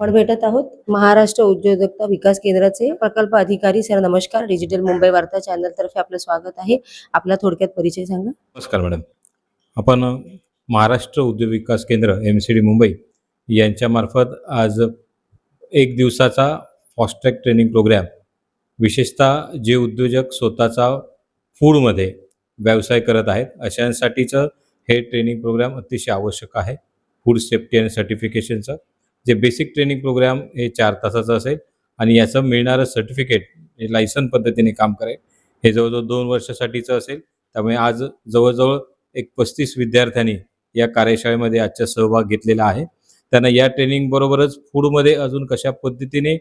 आपण भेटत आहोत महाराष्ट्र उद्योजकता विकास केंद्राचे प्रकल्प अधिकारी सर नमस्कार. डिजिटल मुंबई वार्ता चॅनल तर्फे आपलं स्वागत आहे. आपला थोडक्यात परिचय सांगा. नमस्कार मॅडम. आपण महाराष्ट्र उद्योग विकास केंद्र एम सी डी मुंबई यांच्यामार्फत आज एक दिवसाचा फॉस्ट्रॅक ट्रेनिंग प्रोग्रॅम विशेषतः जे उद्योजक स्वतःचा फूडमध्ये व्यवसाय करत आहेत अशांसाठीचं हे ट्रेनिंग प्रोग्राम अतिशय आवश्यक आहे. फूड सेफ्टी आणि सर्टिफिकेशनचं जे बेसिक ट्रेनिंग प्रोग्राम हे चार तासाचं असेल आणि याचं मिळणारं सर्टिफिकेट हे लायसन पद्धतीने काम करेल. हे जवळजवळ दोन वर्षासाठीचं असेल. त्यामुळे आज जवळजवळ एक पस्तीस विद्यार्थ्यांनी या कार्यशाळेमध्ये आजचा सहभाग घेतलेला आहे. त्यांना या ट्रेनिंग बरोबरच फूडमध्ये अजून कशा पद्धतीने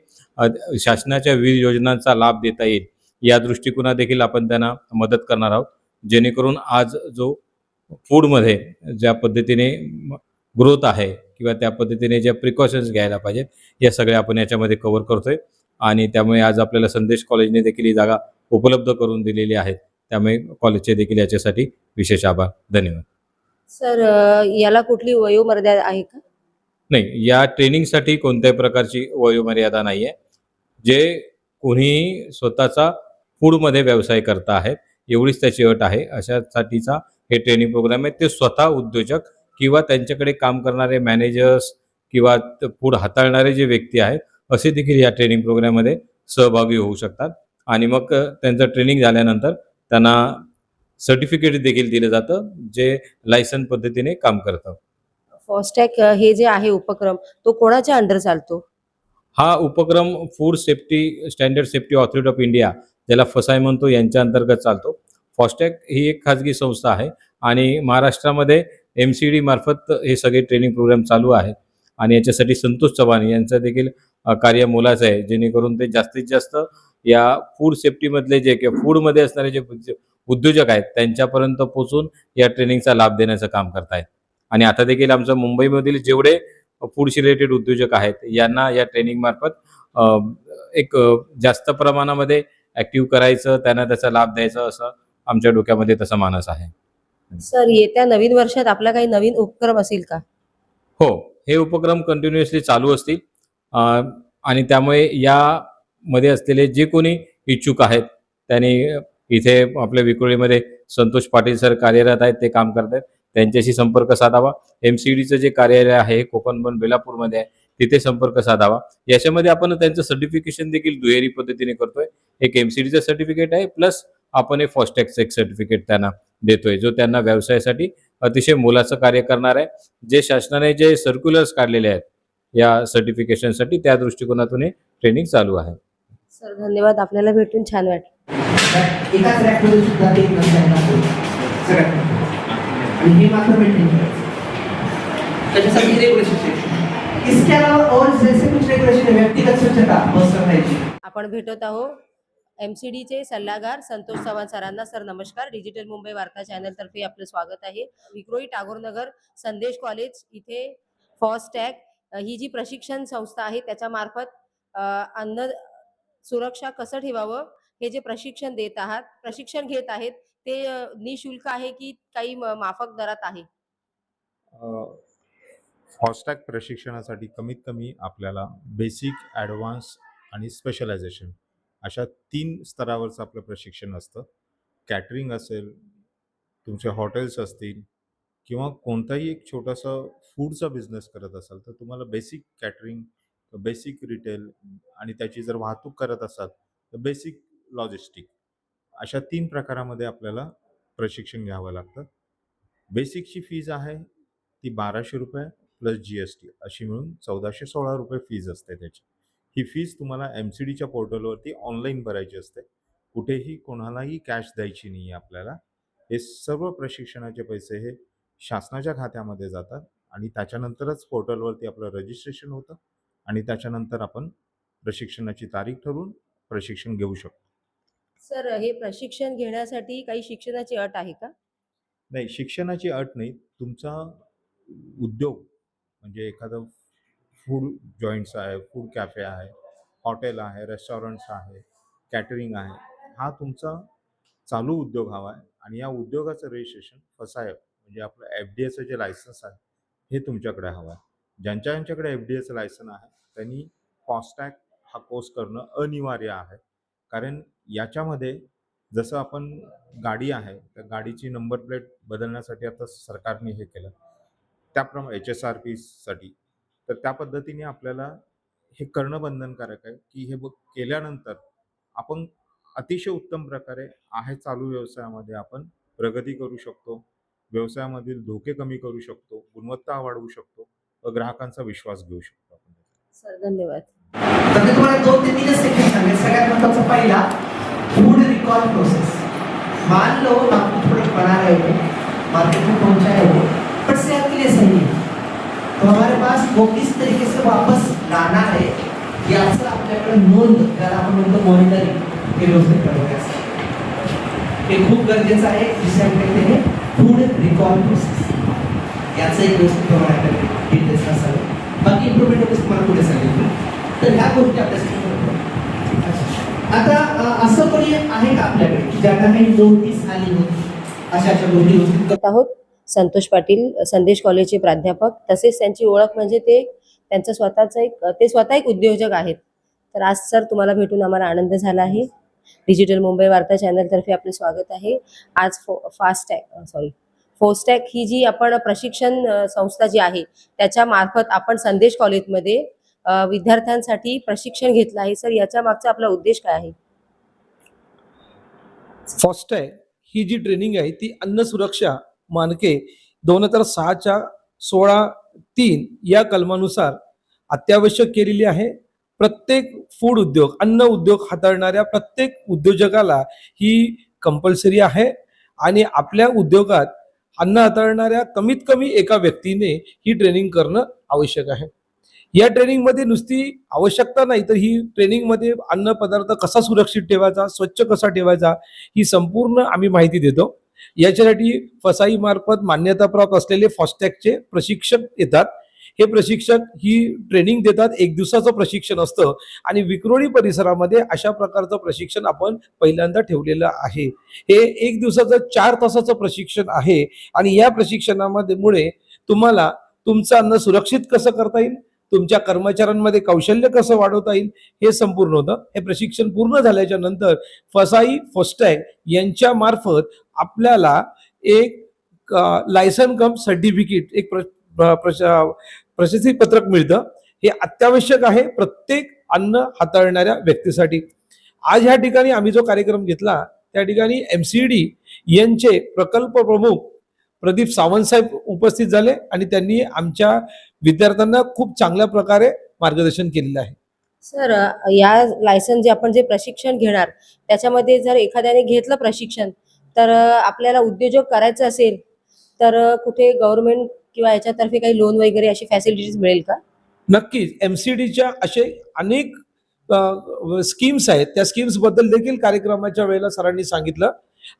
शासनाच्या विविध योजनांचा लाभ देता येईल या दृष्टिकोना देखील आपण त्यांना मदत करणार आहोत. जेणेकरून आज जो फूडमध्ये ज्या पद्धतीने ग्रोथ आहे किंवा त्या पद्धतीने ज्या प्रिकॉशन्स घ्यायला पाहिजेत या सगळ्या आपण याच्यामध्ये कव्हर करतोय. आणि त्यामुळे आज आपल्याला संदेश कॉलेजने देखील ही जागा उपलब्ध करून दिलेली आहेत त्यामुळे कॉलेजचे देखील याच्यासाठी विशेष आभार. धन्यवाद. सर याला कुठली वयोमर्यादा आहे का? नाही या ट्रेनिंगसाठी कोणत्याही प्रकारची वयोमर्यादा नाही आहे जे कोणी स्वतःचा फूडमध्ये व्यवसाय करत आहेत एवढीच त्याची अट आहे. अशासाठीचा हे ट्रेनिंग प्रोग्राम आहे. ते स्वतः उद्योजक किंवा त्यांच्याकडे काम करणारे मॅनेजर्स किंवा फूड हाताळणारे जे व्यक्ती आहेत असे देखील या ट्रेनिंग प्रोग्राममध्ये सहभागी होऊ शकतात. आणि मग त्यांचं ट्रेनिंग झाल्यानंतर त्यांना सर्टिफिकेट देखील दिलं जातं जे लायसन पद्धतीने काम करतं. फॉस्टॅग हे जे आहे उपक्रम तो कोणाच्या अंडर चालतो? हा उपक्रम food safety standard safety authority of India ज्याला फसाय म्हणतो यांच्या अंतर्गत चालतो. फॉस्टॅग ही एक खाजगी संस्था आहे. आणि महाराष्ट्रामध्ये एम सी डी मार्फत हे सगळे ट्रेनिंग प्रोग्राम चालू आहेत. आणि याच्यासाठी संतोष चव्हाण यांचं देखील कार्य मोलाचं आहे. जेणेकरून ते जास्तीत जास्त या फूड सेफ्टीमधले जे किंवा फूडमध्ये असणारे जे उद्योजक आहेत त्यांच्यापर्यंत पोहोचून या ट्रेनिंगचा लाभ देण्याचं काम करतायत. आणि आता देखील आमचं मुंबईमधील जेवढे फूडशी रिलेटेड उद्योजक आहेत यांना या ट्रेनिंग मार्फत एक जास्त प्रमाणामध्ये ऍक्टिव्ह करायचं त्यांना त्याचा लाभ द्यायचा असं आमच्या डोक्यामध्ये तसा मानस आहे. सर येत्या नवीन वर्षात आपला काही नवीन उपक्रम असेल का? हो हे उपक्रम कंटिन्युअसली चालू असतील. आणि त्यामुळे यामध्ये असलेले जे कोणी इच्छुक आहेत त्यांनी इथे आपल्या विक्रोळीमध्ये संतोष पाटील सर कार्यरत आहेत ते काम करत आहेत. त्यांच्याशी संपर्क साधावा. एम सी डीचं जे कार्यालय आहे हे कोकणबन बेलापूरमध्ये आहे तिथे संपर्क साधावा. याच्यामध्ये आपण त्यांचं सर्टिफिकेशन देखील दुहेरी पद्धतीने करतोय. एक एम सी डीचं सर्टिफिकेट आहे प्लस आपण हे फॉस्टॅगचं एक सर्टिफिकेट त्यांना देतोय जो त्यांना व्यवसायासाठी अतिशय मोलाचं कार्य करणार आहे. जे शासनाने जे सर्क्युलर्स काढलेले आहेत या सर्टिफिकेशनसाठी त्या दृष्टिकोनातून हे ट्रेनिंग चालू आहे. सर धन्यवाद. आपल्याला भेटून छान वाटलं. एकाच रॅकमध्ये सुद्धा ते नसायला सगळ्यात आणि हे मात्र मेंटेन करायचं त्याच्यासाठी रेग्युलेशन इसके अलावा और जैसे कुछ रेगुलेशन है व्यक्तिगत स्वच्छता पर्सनल हाइजीन आपण भेटत आहोत. एम सी डीचे सल्लागार संतोष चव्हाण सरांना. सर नमस्कार. डिजिटल मुंबई वार्ता चॅनल तर्फे आपलं स्वागत आहे. विक्रोळी टागोरनगर संदेश कॉलेज इथे फॉस्टॅग ही जी प्रशिक्षण संस्था आहे त्याच्या मार्फत अन्न सुरक्षा कसं ठेवावं हे जे प्रशिक्षण देत आहात प्रशिक्षण घेत आहेत ते निशुल्क आहे की काही म- माफक दरात आहे? फॉस्टॅग प्रशिक्षणासाठी कमीत कमी आपल्याला बेसिक ॲडव्हान्स आणि स्पेशलायझेशन अशा तीन स्तरावरचं आपलं प्रशिक्षण असतं. कॅटरिंग असेल तुमचे हॉटेल्स असतील किंवा कोणताही एक छोटासा फूडचा बिझनेस करत असाल तर तुम्हाला बेसिक कॅटरिंग बेसिक रिटेल आणि त्याची जर वाहतूक करत असाल तर बेसिक लॉजिस्टिक अशा तीन प्रकारामध्ये आपल्याला प्रशिक्षण घ्यावं लागतं. बेसिकची फीज आहे ती बाराशे रुपये प्लस जी एस टी अशी मिळून चौदाशे सोळा रुपये फीज असते त्याची. ही फीज तुम्हाला एम सी डीच्या पोर्टलवरती ऑनलाईन भरायची असते. कुठेही कोणालाही कॅश द्यायची नाही आहे आपल्याला. हे सर्व प्रशिक्षणाचे पैसे हे शासनाच्या खात्यामध्ये जातात आणि त्याच्यानंतरच पोर्टलवरती आपलं रजिस्ट्रेशन होतं आणि त्याच्यानंतर आपण प्रशिक्षणाची तारीख ठरवून प्रशिक्षण घेऊ शकतो. सर हे प्रशिक्षण घेण्यासाठी काही शिक्षणाची अट आहे का? नाही शिक्षणाची अट नाही. तुमचा उद्योग म्हणजे एखादं फूड जॉईंट्स आहे फूड कॅफे आहे हॉटेल आहे रेस्टॉरंट्स आहे कॅटरिंग आहे. हा तुमचा चालू उद्योग हवा आहे आणि या उद्योगाचं रजिस्ट्रेशन फसाय म्हणजे आपलं एफ डी एचं जे लायसन्स आहे हे तुमच्याकडे हवं आहे. ज्यांच्या ज्यांच्याकडे एफ डी एचं लायसन आहे त्यांनी फॉस्टॅग हा कोर्स करणं अनिवार्य आहे. कारण याच्यामध्ये जसं आपण गाडी आहे त्या गाडीची नंबर प्लेट बदलण्यासाठी आता सरकारने हे केलं. त्याप्रमाणे एच एस आर पीसाठी तर त्या पद्धतीने आपल्याला हे करणं बंधनकारक आहे की हे बघ केल्यानंतर आपण अतिशय उत्तम प्रकारे आहे चालू व्यवसायामध्ये आपण प्रगती करू शकतो व्यवसायामधील धोके कमी करू शकतो गुणवत्ता वाढवू शकतो व ग्राहकांचा विश्वास घेऊ शकतो आपण. सर धन्यवाद. तुम्हाला दोन ते तीनच सेकंड सांगेल सगळ्यात महत्त्वाचा पहिला फूड रिकॉल प्रोसेस मान लो आप कुछ प्रोडक्ट बना रहे हो मार्केट में पहुंचाए हो बट सेल के लिए सही. है तो हमारे पास वो किस तरीके से वापस लाना है याचं आपल्याकडे नोंद त्याला आपण म्हणतो मॉनिटरिंग हे व्यवस्थित ठरवणे असतं हे खूप गरजेचं आहे जिसे आपण कहते हैं फूड रिकॉल प्रोसेस याचं एक व्यवस्थित प्रमाणे आपल्याकडे डिटेल्स असावं बाकी इम्प्रुव्हमेंट वगैरे तुम्हाला पुढे सांगेल तर ह्या गोष्टी आपल्यासाठी आता असं कोणी आहे का आपल्याकडे ज्यांना काही नोटीस आली होती अशा अशा गोष्टी व्यवस्थित आहोत. संतोष पाटील संदेश कॉलेजचे प्राध्यापक. तसेच त्यांची ओळख म्हणजे ते त्यांचं स्वतःचं एक ते स्वतः एक उद्योजक आहेत. तर आज सर तुम्हाला भेटून आम्हाला आनंद झाला आहे. डिजिटल मुंबई वार्ता चॅनलतर्फे आपले स्वागत आहे. आज फो फास्टॅग सॉरी फोस्टॅग ही जी आपण प्रशिक्षण संस्था जी आहे त्याच्या मार्फत आपण संदेश कॉलेजमध्ये विद्यार्थ्यांसाठी प्रशिक्षण घेतलं आहे. सर याच्या मागचा आपला उद्देश काय आहे? फॉस्टॅग ही जी ट्रेनिंग आहे ती अन्न सुरक्षा मानके दोन हजार सहाच्या सोळा तीन या कलमानुसार अत्यावश्यक केलेली आहे. प्रत्येक फूड उद्योग अन्न उद्योग हाताळणाऱ्या प्रत्येक उद्योजकाला ही कंपल्सरी आहे आणि आपल्या उद्योगात अन्न हाताळणाऱ्या कमीत कमी एका व्यक्तीने ही ट्रेनिंग करणं आवश्यक आहे. या ट्रेनिंगमध्ये नुसती आवश्यकता नाही तर ही ट्रेनिंगमध्ये अन्न पदार्थ कसा सुरक्षित ठेवायचा स्वच्छ कसा ठेवायचा ही संपूर्ण आम्ही माहिती देतो. याच्यासाठी फसाई मार्फत मान्यताप्राप्त असलेले फॉस्टॅगचे प्रशिक्षक येतात. हे प्रशिक्षक ही ट्रेनिंग देतात. एक दिवसाचं प्रशिक्षण असतं. आणि विक्रोळी परिसरामध्ये अशा प्रकारचं प्रशिक्षण आपण पहिल्यांदा ठेवलेलं आहे. हे एक दिवसाचं चार तासाचं प्रशिक्षण आहे. आणि या प्रशिक्षणामध्ये मुळे तुम्हाला तुमचं अन्न सुरक्षित कसं करता येईल? तुमच्या कर्मचाऱ्यांमध्ये कौशल्य कसं वाढवता येईल? हे संपूर्ण होतं. हे प्रशिक्षण पूर्ण झाल्याच्यानंतर फसाई फोस्टॅग यांच्या मार्फत आपल्याला एक लायसन कम सर्टिफिकेट एक प्र- प्रश- प्रशस्ती पत्रक मिळतं. हे अत्यावश्यक आहे प्रत्येक अन्न हाताळणाऱ्या व्यक्तीसाठी. आज ह्या ठिकाणी आम्ही जो कार्यक्रम घेतला त्या ठिकाणी एम सी डी यांचे प्रकल्प प्रमुख प्रदीप सावंत साहेब उपस्थित झाले आणि त्यांनी आमच्या विद्यार्थ्यांना खूप चांगल्या प्रकारे मार्गदर्शन केलेलं आहे. सर या लायसन जे आपण जे प्रशिक्षण घेणार त्याच्यामध्ये जर एखाद्याने घेतलं प्रशिक्षण तर आपल्याला उद्योजक करायचं असेल तर कुठे गव्हर्नमेंट किंवा याच्यातर्फे काही लोन वगैरे अशी फॅसिलिटीज मिळेल का? नक्कीच. एमसीडीच्या असे अनेक स्कीम्स आहेत. त्या स्कीम्सबद्दल देखील कार्यक्रमाच्या वेळेला सरांनी सांगितलं.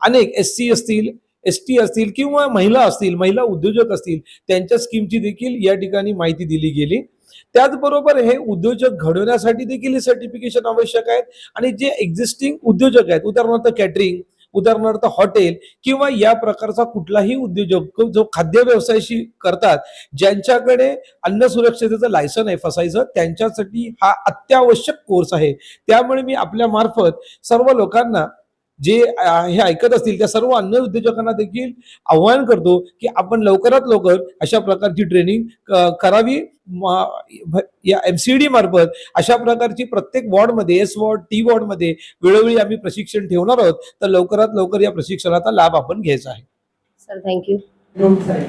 अनेक एस सी असतील एस टी असतील किंवा महिला असतील महिला उद्योजक असतील त्यांच्या स्कीमची देखील या ठिकाणी माहिती दिली गेली. त्याचबरोबर हे उद्योजक घडवण्यासाठी देखील हे सर्टिफिकेशन आवश्यक आहेत. आणि जे एक्झिस्टिंग उद्योजक आहेत उदाहरणार्थ कॅटरिंग उदाहरणार्थ हॉटेल किंवा या प्रकारचा कुठलाही उद्योजक जो खाद्य व्यवसायाशी करतात ज्यांच्याकडे अन्न सुरक्षतेचं लायसन आहे फसायचं त्यांच्यासाठी हा अत्यावश्यक कोर्स आहे. त्यामुळे मी आपल्या मार्फत सर्व लोकांना जे हे ऐकत असतील त्या सर्व अन्न उद्योजकांना देखील आव्हान करतो की आपण लवकरात लवकर अशा प्रकारची ट्रेनिंग करावी. म- भ- या एमसीडी मार्फत अशा प्रकारची प्रत्येक वॉर्डमध्ये एस वॉर्ड टी वॉर्डमध्ये वेळोवेळी आम्ही प्रशिक्षण ठेवणार आहोत. तर लवकरात लवकर या प्रशिक्षणाचा लाभ आपण घ्यायचा आहे. सर थँक्यू आहे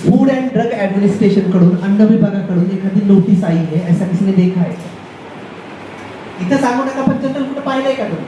फूड एंड ड्रग एडमिनिस्ट्रेशनकडून अन्न विभागाकडून एखादी नोटीस आई है ऐसा किसी ने देखा है इथं सांगू नका पण जनरल कुठं पाहिलंय का तुम्ही?